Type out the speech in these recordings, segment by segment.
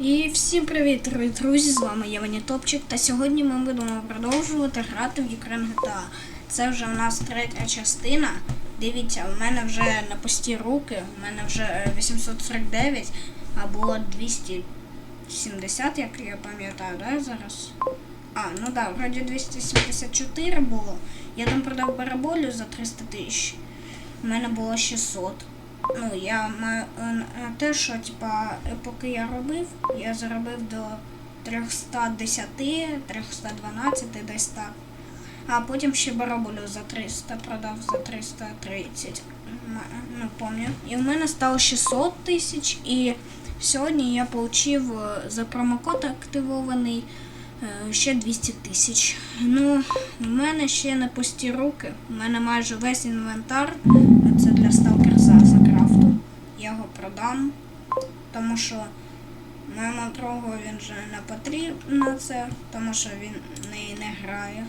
І всім привіт, дорогі друзі! З вами я Ваня Топчик. Та сьогодні ми будемо продовжувати грати в Ukraine GTA. Це вже у нас третя частина. Дивіться, у мене вже на пусті руки, у мене вже е, 849, а було 270, як я пам'ятаю, да, зараз? А, ну да, вроді 274 було. Я там продав бараболю за 300 тисяч. У мене було 600. Ну, я маю е, на те, що типа, е, поки я робив, я заробив до 310, 312 десь так. А потім ще бараболю за 300 продав за 330. М, Ну, пам'ятаю. І в мене стало 600 тисяч. І сьогодні я отримав за промокод активований е, ще 200 тисяч. Ну, в мене ще не пусті руки. У мене майже весь інвентар. Це для сталкерза за крафту. Я його продам, тому що моєму другу він же не потрібно це, тому що він в неї не грає.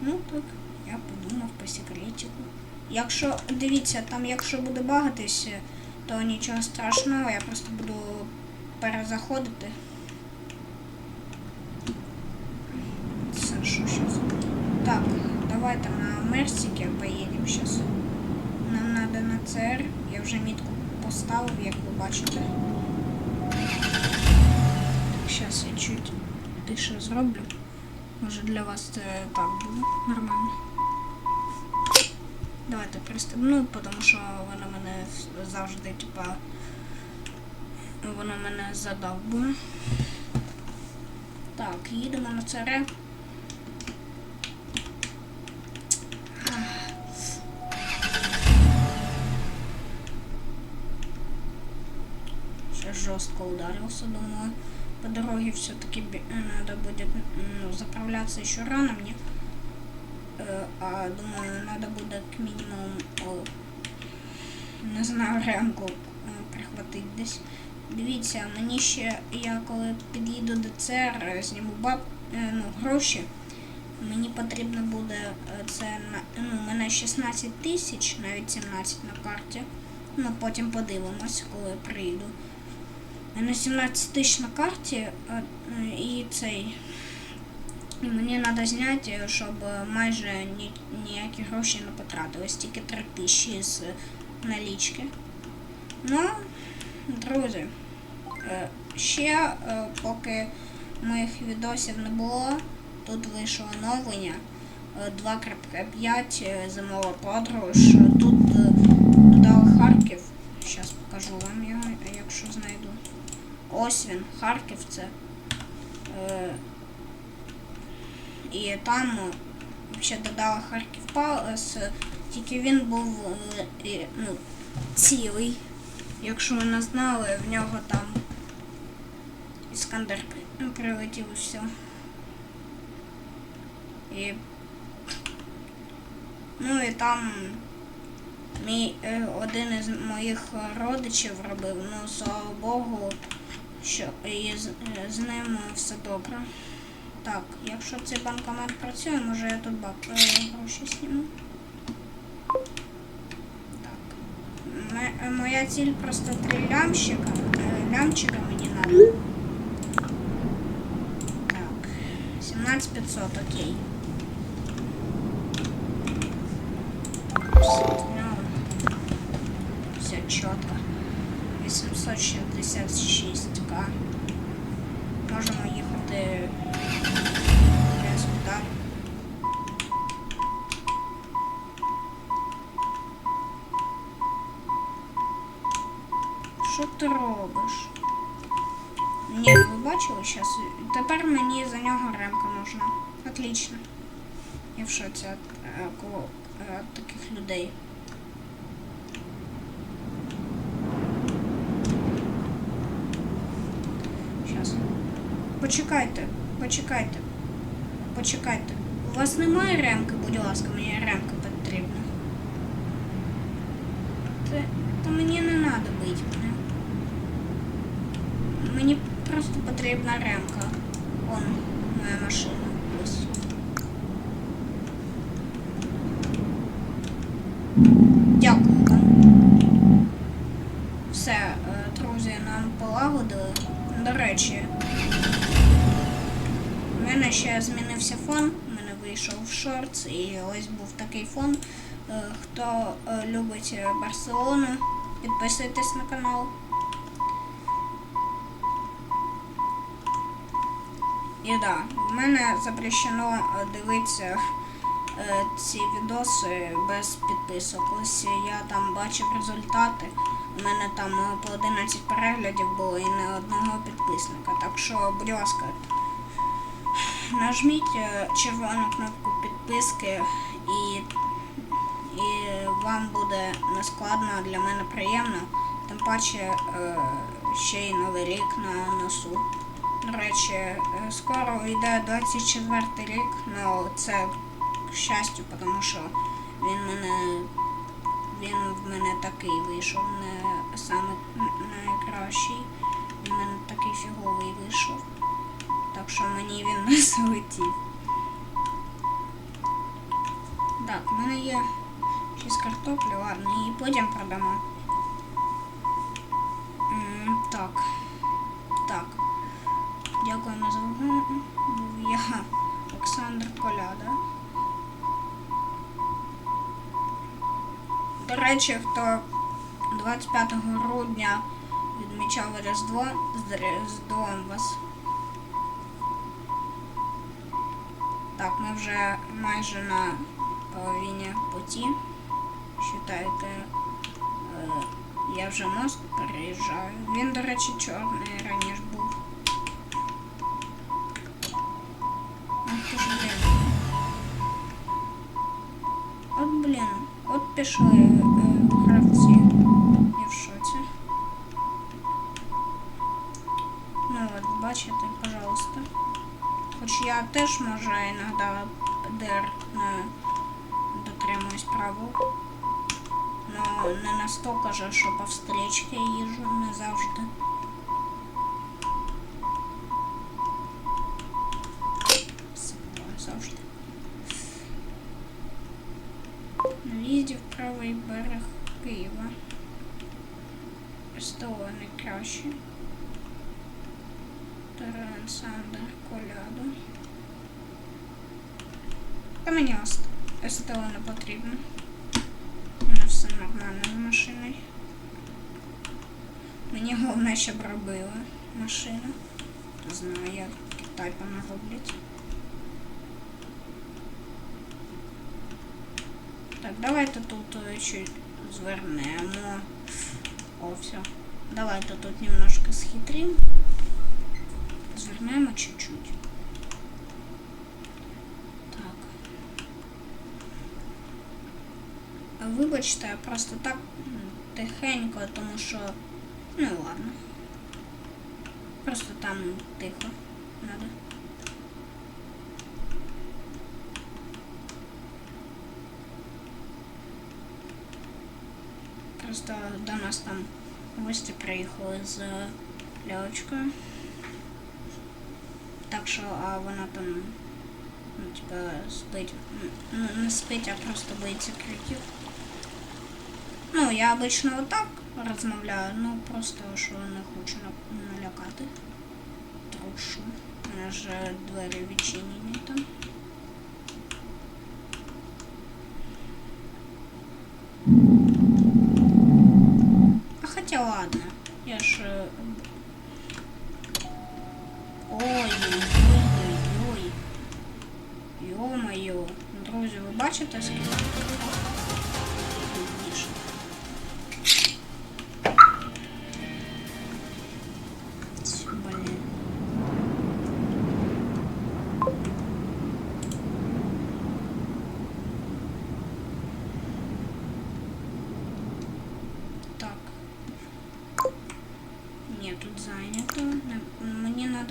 Ну так, я подумав по секретику. Якщо, дивіться, там якщо буде багатись, то нічого страшного, я просто буду перезаходити. Це що щас? Так, давайте на Мерсіки поїдемо зараз. Нам треба на ЦР. Я вже мітку поставив, як ви бачите. Зараз я чуть тише зроблю. Може для вас це так буде нормально. Давайте пристебну, тому що вона мене завжди, типа, вона мене задовбує. Так, їдемо на ЦР. Жестко ударился, думаю. По дороге все-таки надо будет ну, заправляться еще рано мне. Э, А думаю, надо будет к минимуму, о, не знаю, ремку е, прихватити десь. Дивіться, мені ще, я коли під'їду до ЦР, е, зніму баб, е, ну, гроші. Мені потрібно буде е, це ну, у мене 16 тисяч, навіть 17 на карті. Ну потім подивимось, коли прийду. Мене 17 тисяч на карті і цей. І мені треба зняти, щоб майже ні, ніякі гроші не потратились, тільки 3 тисячі з налічки. Ну, друзі, е, ще поки моїх відосів не було, тут вийшло оновлення е, 2.5 е, зимова подорож. Тут додали Харків. Зараз покажу вам його, якщо знайду. Ось він, Харків це. Е, і там взагалі додали Харків Палас, тільки він був е, ну, цілий. Якщо ви не знали, в нього там Іскандер прилетів і все. І, ну і там мій е, один із моїх родичів робив, ну слава Богу, що і з, е, з ним все добре. Так, якщо цей банкомат працює, може я тут бак е, гроші зніму. Так. Ме- е, Моя ціль просто три лямчика. Е, Лямчика мені надо. Так. 17500, окей. Все, все чітко. 866к. Можемо їхати десь туди. Що ти робиш? Ні, ви бачили зараз? Тепер мені за нього ремка нужна. Отлично. Я в шоці від, е, ко- е, таких людей. Почекайте, почекайте. Почекайте. У вас немає ремки, будь ласка, мені ремка потрібна. Та, та мені не треба бити мене. Мені просто потрібна ремка. Он моя машина. Дякую. Все, е, друзі, нам полагодили. До речі, змінився фон. У мене вийшов шортс і ось був такий фон. Е, Хто е, любить Барселону, підписуйтесь на канал. І да, в мене запрещено е, дивитися ці відоси без підписок. Ось я там бачив результати. У мене там по 11 переглядів було і не одного підписника. Так що, будь ласка, нажміть е, червону кнопку підписки і, і вам буде нескладно, а для мене приємно. Тим паче е, ще й новий рік на носу. До речі, е, скоро йде 24 рік, ну це к щастю, тому що він мене він в мене такий вийшов, не саме найкращий. Він в мене такий фіговий вийшов. Так що мені він не залетів. Так, в мене є 6 картоплі, ладно, її потім продамо. Так. Так. Дякуємо за увагу. Був я Олександр Коляда. До речі, хто 25 грудня відмічав Різдво, з Різдвом вас. Так, ми вже майже на половині путі. Считайте, е, я вже мост переїжджаю. Він, до речі, чорний раніше був. От блін, от пішли теж може іноді ДР не дотримуюсь правил. Но не настільки же, що по встречці їжу не завжди. Завжди. В'їзді в правий берег Києва. СТО найкраще. Таран Сандер Коляду. Та мені СТО не потрібно. У мене все нормально з машиною. Мені головне, щоб робила машина. Не знаю, як Китай понароблять. Так, давайте тут е, чуть звернемо. О, все. Давайте тут немножко схитрим. Звернемо чуть-чуть. Так. А Вибачте, я просто так тихенько, тому що. Ну ладно. Просто там тихо надо. Просто до нас там гості приїхали з лялечкою. Так що, а вона там, ну, типа, спить. Ну, не спить, а просто боїться криків. Ну, я обично отак розмовляю, ну просто що не хочу налякати. Трушу. У мене ж двері відчинені там. А хотя ладно. Я ж. е, Ой-ой-ой-ой. Йо-моє. Друзі, ви бачите скільки?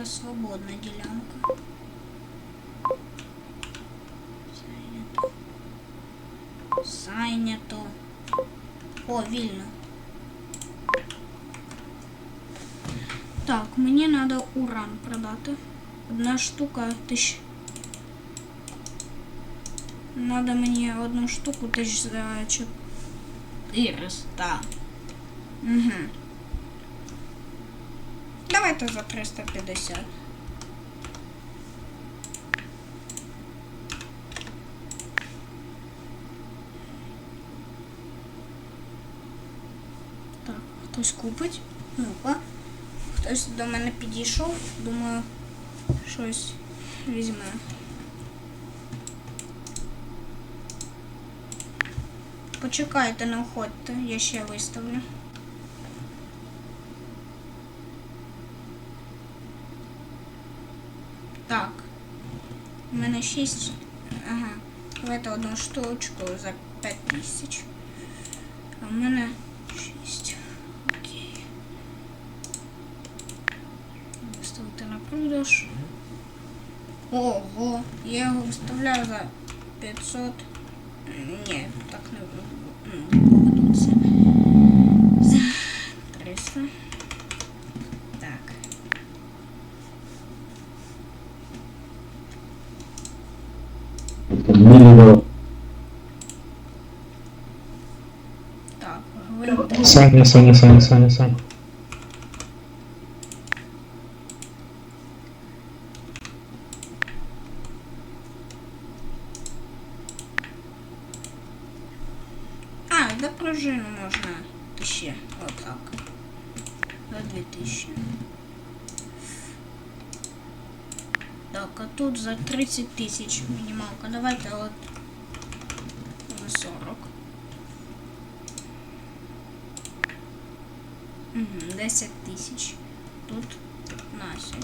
свободна ділянка. Зайнято. Зайнято. О, вільно. Так, мені треба уран продати. Одна штука тисяч. Надо мені одну штуку тисяч за чотириста. Угу. Давайте за 350. Так, хтось купить. Ну-ка. Хтось до мене підійшов. Думаю, щось візьме. Почекайте, не уходьте, я ще виставлю. У мене 6. Ага. Давайте одну штучку за 5 тисяч. А в мене 6. Окей. Виставити на продаж. Ого, я його виставляю за 500. Ні, так не в- ну, поведуться. За 300. Так. Так, говорю. Саня, Саня, Саня, Саня, Саня. А, да пружину можна ще. Отак. За 2000. Так, а тут за 30 тисяч мінімалка. Давайте от за 40. Угу, 10 тисяч. Тут 15.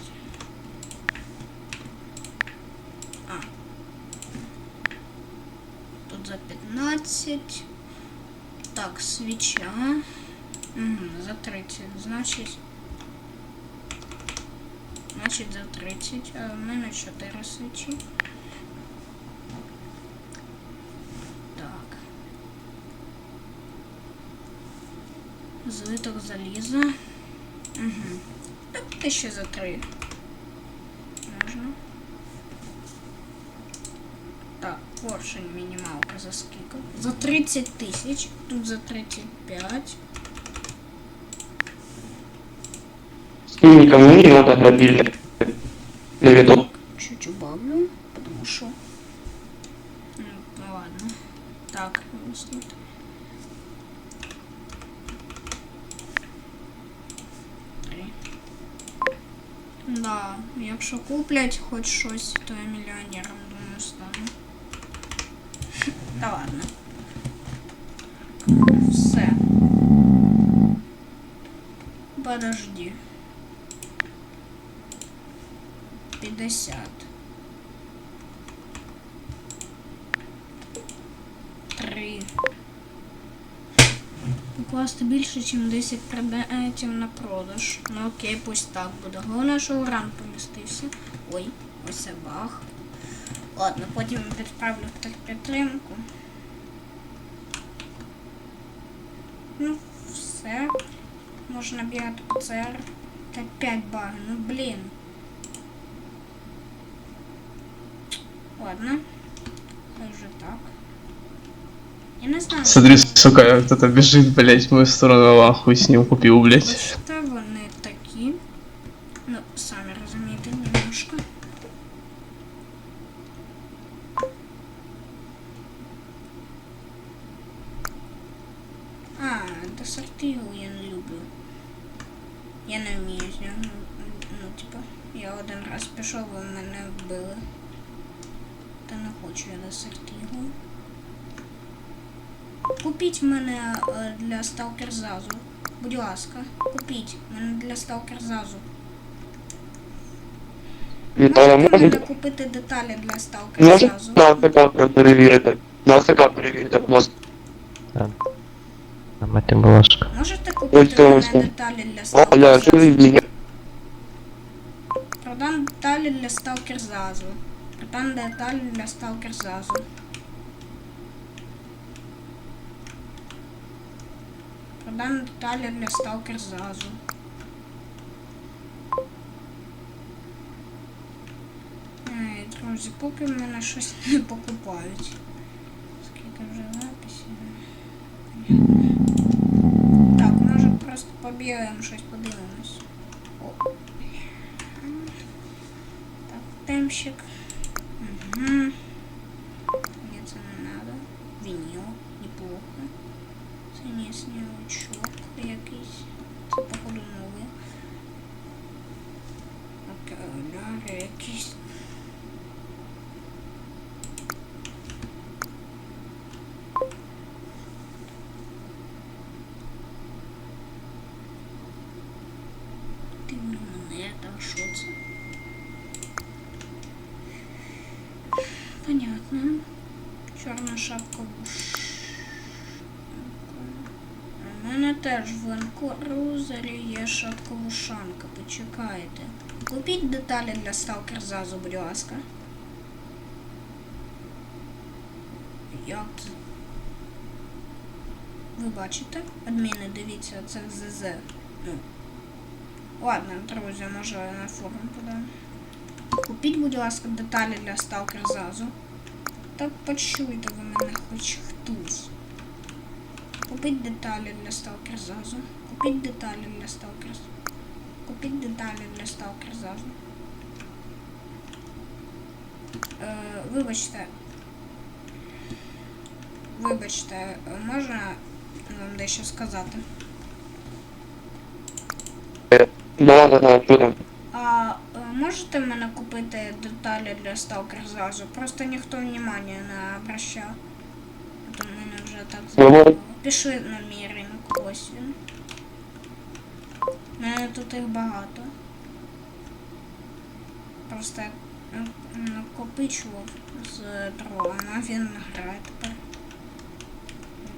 А. Тут за 15. Так, свіча. Угу, за 30. Значить. Значить за 30. А в мене 4 свічі. Злиток заліза. Угу. Так, ще за 3. Можна. Так, поршень мінімалка за скільки? За 30 тисяч. Тут за 35. Скинь никому не надо мобильный. На видок. Чуть убавлю, потому что... Ну, ну ладно. Так, тут. Якщо куплять хоч щось, то я мільйонером, думаю, стану. Та ладно. Все. Подожди. 50. 3. покласти більше, ніж 10 предметів на продаж. Ну окей, пусть так буде. Головне, що уран помістився. Ой, ось баг. Ладно, потім відправлю підтримку. Ну, все. Можна бігати ПЦР. Та 5 багів. Ну блін. Ладно. Также так. Я не знаю. Смотри, сука, кто-то бежит, блять, в мою сторону, а хуй с ним купил, блять. Що вони такі? Ну, самі розумієте, немножко. А, десертигу я не люблю. Я не вмію з нього. Ну, ну, типа, я один раз пішов, і мене вбили. Та не хочу я десертигу. Купіть мене е, для Stalker Зазу. Будь ласка, купіть мене для Stalker Зазу. Вітаю, Можете мене можна? купити деталі для Stalker Можна Зазу? на АТК перевірити. На АТК перевірити, будь ласка. Мати, будь ласка. Можете купити мене деталі для О, я живий. Продам деталі для Stalker Зазу. Продам деталі для Stalker Одна Наталя для сталкер зразу. Е, друзі, поки в мене щось не покупають. Скільки вже записів. Так, може просто побігаємо щось, подивимось. О. Так, темщик. Понятно. Чорна шапка вуш. У мене теж в Ленкрузері є шапка-вушанка. Почекайте. Купіть деталі для Stalker Зазу, будь ласка. Як це? Ви бачите? Адміни, дивіться, це ЗЗ. Ну. Ладно, друзі, може на форум подам. Купіть, будь ласка, деталі для Stalker Зазу. Так почуйте ви мене хоч хтось. Купіть деталі для Stalker Зазу. Купіть деталі для Stalker Зазу. Купіть деталі для Stalker Зазу. Е, вибачте. Вибачте, е, можна вам дещо сказати? Да, да, да, что там? А е, можете мене купити деталі для Stalker Зазу? Просто ніхто внимання не обращав. То мене вже так забило. Пішли на мій ринок, ось він. У мене тут їх багато. Просто м, накопичував з дрова, а він грає тепер.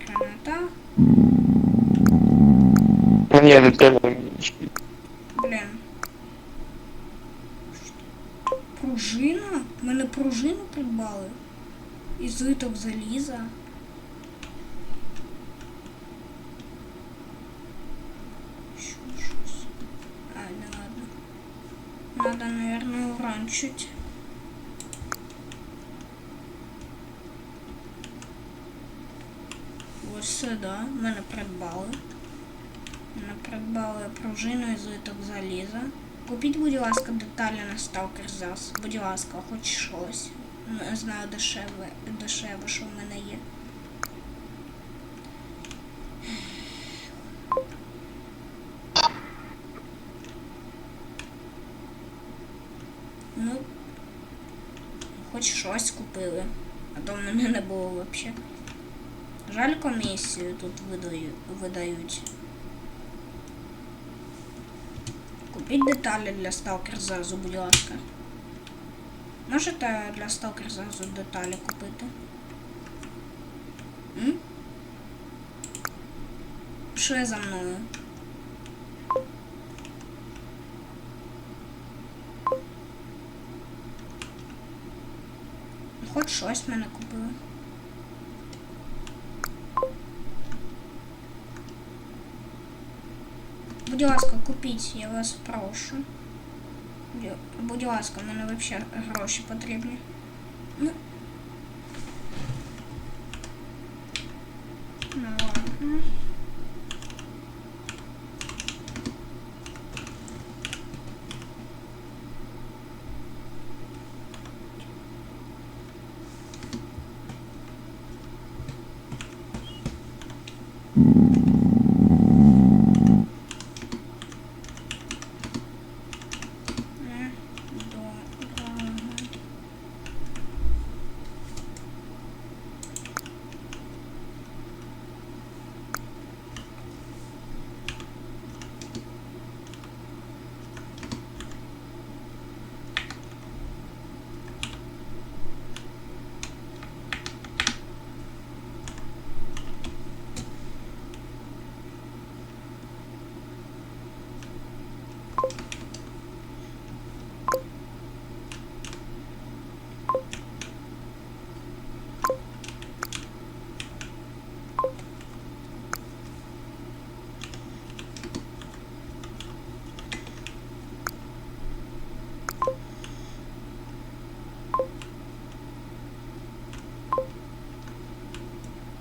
Граната. Мне это Блін. Пружина? Мене пружину придбали. І злиток заліза. Що щось? А, не ладно. Надо, наверное, уранчить. Ось сюди. Мене придбали. Мене придбали пружину і злиток заліза. Купіть, будь ласка, деталі на Stalker ЗАС. Будь ласка, хоч щось. Не знаю дешеве, дешеве, що в мене є. Ну, хоч щось купили. А то в мене не було взагалі. Жаль комісію тут видаю, видають. Купіть деталі для Stalker Зазу, будь ласка. Можете для Stalker Зазу деталі купити? М? Пішли за мною. Хоч щось мене купили. Будь ласка, купіть, я вас прошу. Будь- Будь ласка, мене взагалі гроші потрібні. Ну. Ну ладно.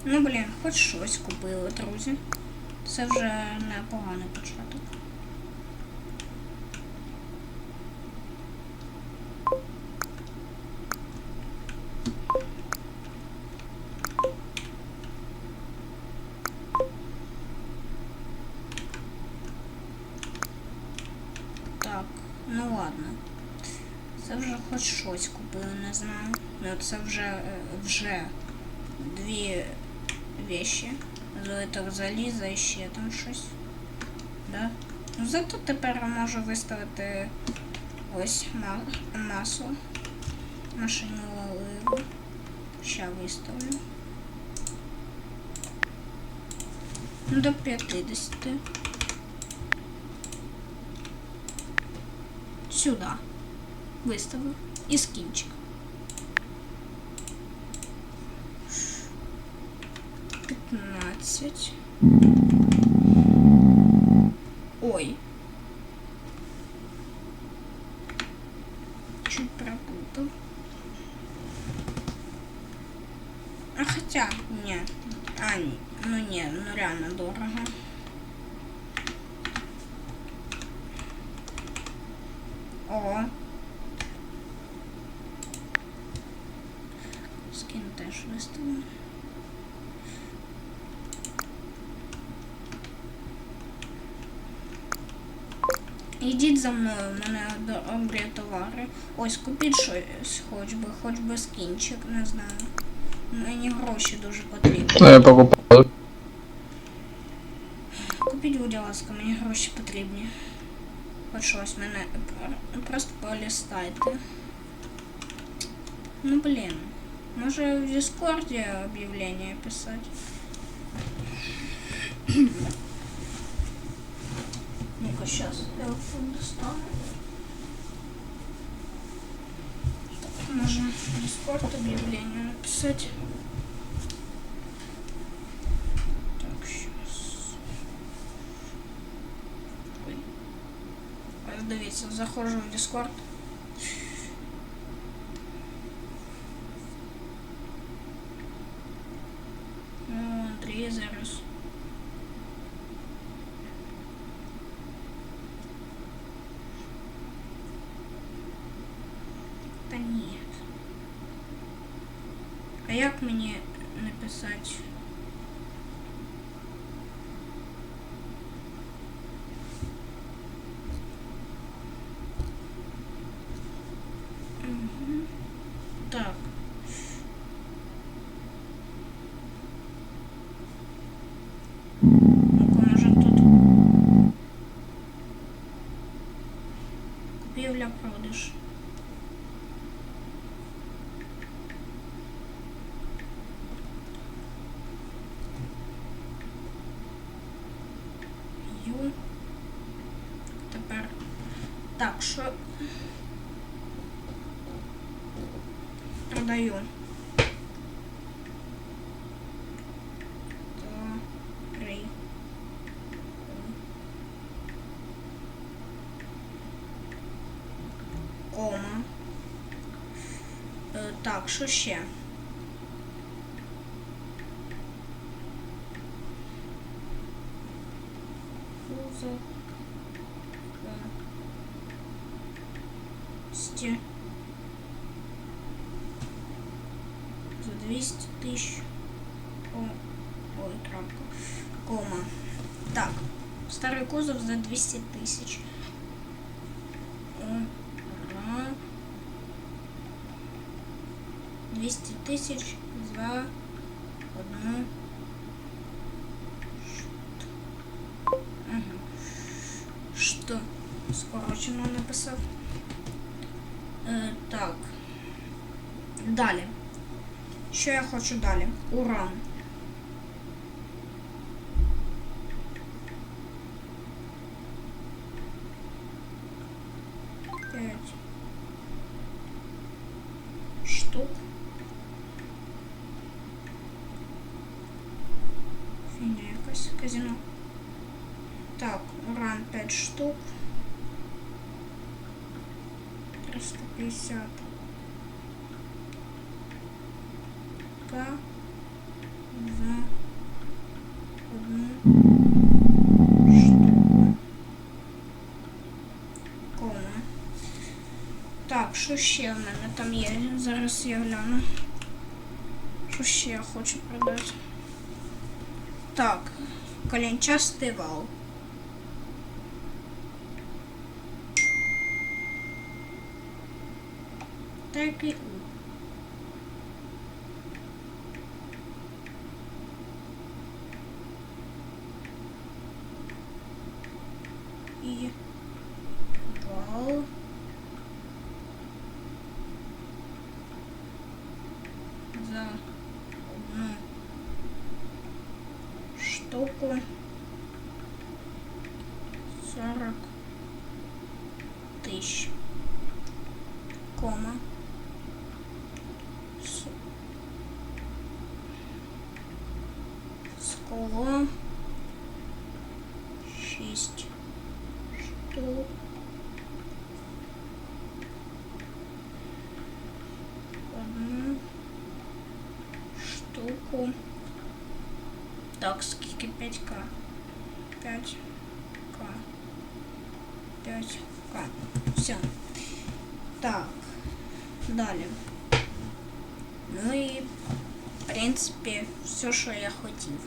Ну, блін, хоч щось купили, друзі. Це вже непоганий початок. Так, ну ладно. Це вже хоч щось купили, не знаю. Ну це вже е, вже дві вещі. Золотого заліза і ще там щось. Да? Ну зато тепер я можу виставити ось ма- масло. Машину оливу. Ща виставлю. Ну, До 50. Сюда. Виставив. І скінчик. Пятнадцать. Ой. Чуть пропутал. А хотя, не. А, ну не, ну реально дорого. О. Скін теж виставлю. Ідіть за мною, в мене добрі товари. Ось купіть щось хоч би, хоч би скінчик, не знаю. Мені гроші дуже потрібні. Ну, я покупал. Купіть, будь ласка, мені гроші потрібні. Хоч щось мене пр- просто полістайте. Ну блін. Може в Дискорді об'явлення писати. Телефон достану. Так, Дискорд объявление написать. Так, сейчас. Ой. Дивіться, заходжу в Discord. Deus. що ще? Кузов. Сті. За 200 тысяч. О, ой, крапка. Кома. Так. Старый кузов за 200 тысяч. 200 тысяч за одну. Ага. Что? Скорочено написав. Е, так. Далі. Що я хочу далі? Уран. 350. К за одну штуку. Кома. Так, що ще в мене там є? Зараз я гляну. Що ще я хочу продати? Так, коленчастий вал. Який У. І вал. За штуку сорок тысяч. Кома. С... Скло. Шесть штук. Одну штуку. Так, скільки 5к. 5к. 5к. Все. Так. Далі. Ну і, в принципі, все, що я хотів.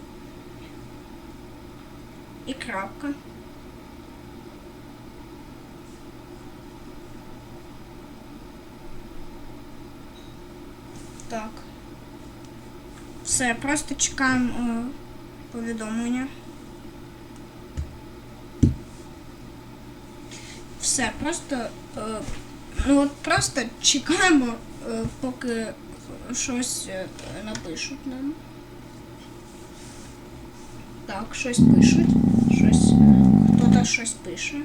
І крапка. Так. Все, просто чекаємо е, повідомлення. Все, просто. Е, ну от просто чекаємо, е, поки щось е, напишуть нам. Так, щось пишуть. Щось. е, Хто-то щось пише.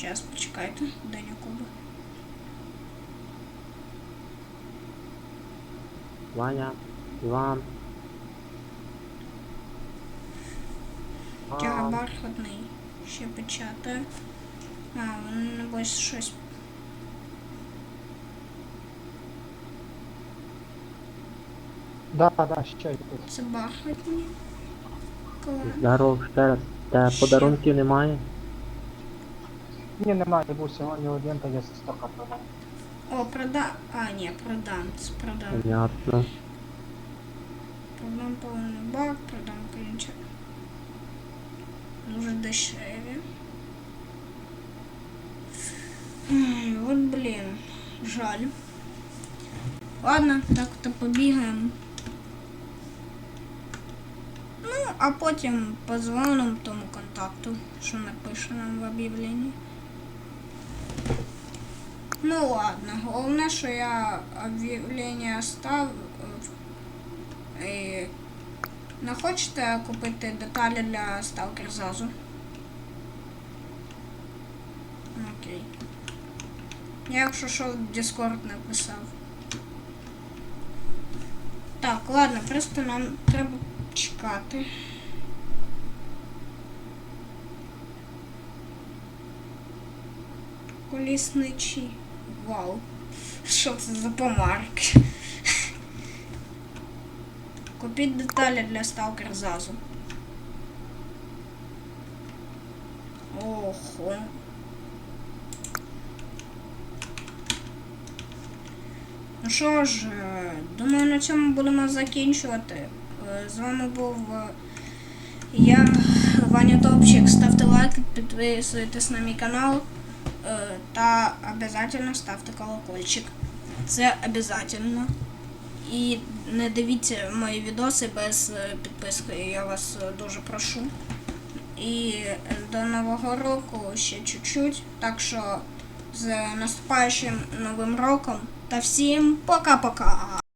Зараз почекайте, Даня Коба. Ваня, Іван. Тяга бархатний. Ще печатає. А, вони небось щось. Да, да, ще тут. Це бархатні. Клас. Здоров, ще раз. Та Ще. подарунків немає? Ні, немає, був сьогодні один, то я стока продав. О, прода. А, ні, продам. Продам. Понятно. Продам повний бак, продам ключ. Дуже дешеві. Ай, От блін. Жаль. Ладно, так то побігаємо. Ну, а потім позвонимо тому контакту, що напише нам в об'явленні. Ну ладно, головне, що я об'явлення оставив. І не хочете купити деталі для Stalker Зазу? Окей. Я якщо що в Discord написав. Так, ладно, просто нам треба чекати. Колісничі. Вау. Що це за помарки? Купіть деталі для Stalker Зазу. Ого. Ну що ж, е, думаю, на цьому будемо закінчувати. З вами був е, я, Ваня Топчик. Ставте лайк, підписуйтесь на мій канал е, та обов'язково ставте колокольчик. Це обов'язково. І не дивіться мої відоси без е, підписки, я вас дуже прошу. І до Нового року ще чуть-чуть. Так що з наступаючим новим роком та всім пока-пока!